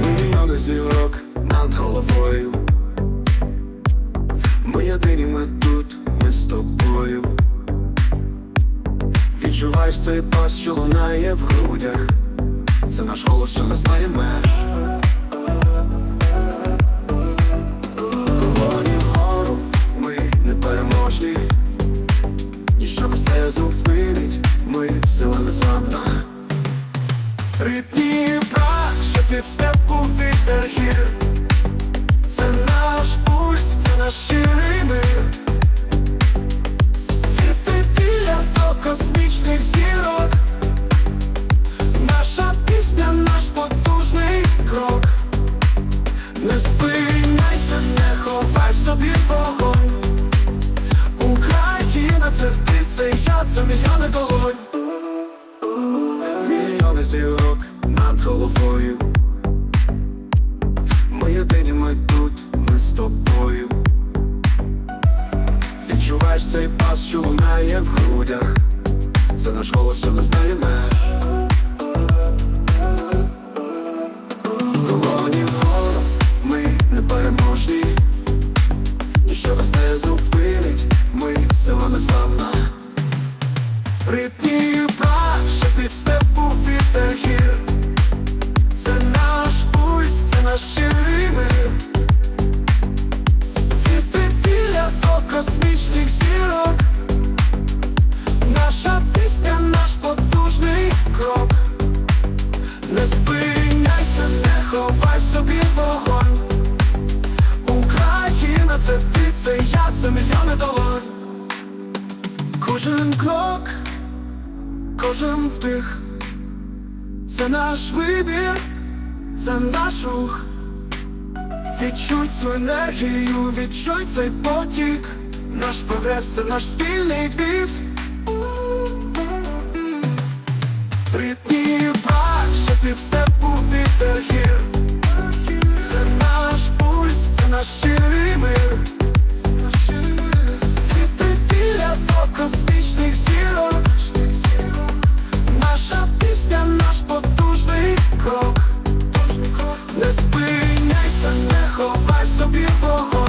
Мільйони зірок над головою. Ми єдині, ми тут, ми з тобою. Відчуваєш цей пас, що лунає в грудях. Це наш голос, що не знає меж. Зупинить, ми сила незламна. Рідні брак, що під це я, це мільйони долонь Мільйони зірок над головою. Ми єдині, ми тут, ми з тобою. Відчуваєш цей пас, що лунає в грудях. Це наш голос, що не знає меж. Прах, що під степу вітер Це наш пульс, це наш до космічних зірок. Наша пісня, наш потужний крок. Не спиняйся, не ховай собі вогонь. Україна, це ти, це я, це мільйони долонь. Кожен крок Кожен вдих, це наш вибір, це наш рух. Відчуй цю енергію, відчуй цей потік. Наш прогрес це наш спільний бів. Ритмі брак, що під степу вітер. for.